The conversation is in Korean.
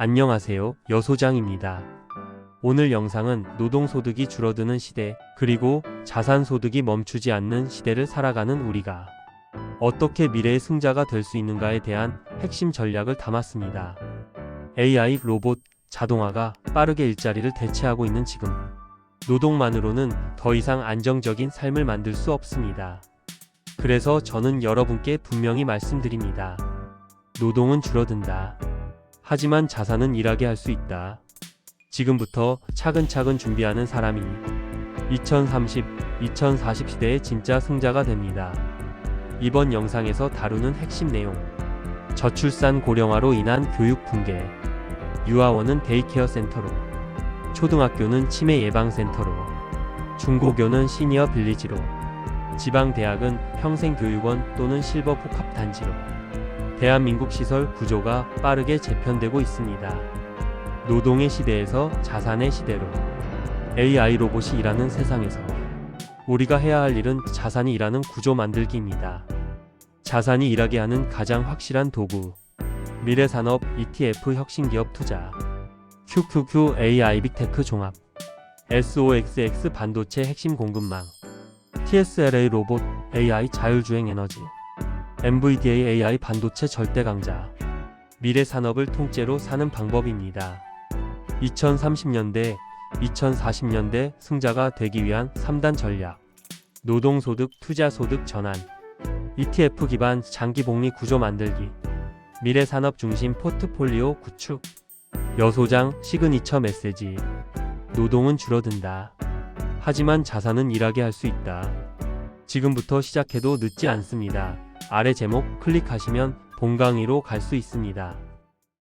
안녕하세요. 여소장입니다. 오늘 영상은 노동소득이 줄어드는 시대, 그리고 자산소득이 멈추지 않는 시대를 살아가는 우리가 어떻게 미래의 승자가 될 수 있는가에 대한 핵심 전략을 담았습니다. AI, 로봇, 자동화가 빠르게 일자리를 대체하고 있는 지금, 노동만으로는 더 이상 안정적인 삶을 만들 수 없습니다. 그래서 저는 여러분께 분명히 말씀드립니다. 노동은 줄어든다. 하지만 자산은 일하게 할 수 있다. 지금부터 차근차근 준비하는 사람이 2030, 2040 시대의 진짜 승자가 됩니다. 이번 영상에서 다루는 핵심 내용. 저출산 고령화로 인한 교육 붕괴. 유아원은 데이케어 센터로. 초등학교는 치매 예방 센터로. 중고교는 시니어 빌리지로. 지방 대학은 평생 교육원 또는 실버 복합 단지로. 대한민국 시설 구조가 빠르게 재편되고 있습니다. 노동의 시대에서 자산의 시대로 AI 로봇이 일하는 세상에서 우리가 해야 할 일은 자산이 일하는 구조 만들기입니다. 자산이 일하게 하는 가장 확실한 도구 미래산업 ETF 혁신기업 투자 QQQ AI 빅테크 종합 SOXX 반도체 핵심 공급망 TSLA 로봇 AI 자율주행 에너지 NVDA AI 반도체 절대 강자. 미래 산업을 통째로 사는 방법입니다. 2030년대, 2040년대 승자가 되기 위한 3단 전략. 노동소득, 투자소득 전환. ETF 기반 장기 복리 구조 만들기. 미래 산업 중심 포트폴리오 구축. 여소장 시그니처 메시지. 노동은 줄어든다. 하지만 자산은 일하게 할 수 있다. 지금부터 시작해도 늦지 않습니다. 아래 제목 클릭하시면 본 강의로 갈 수 있습니다.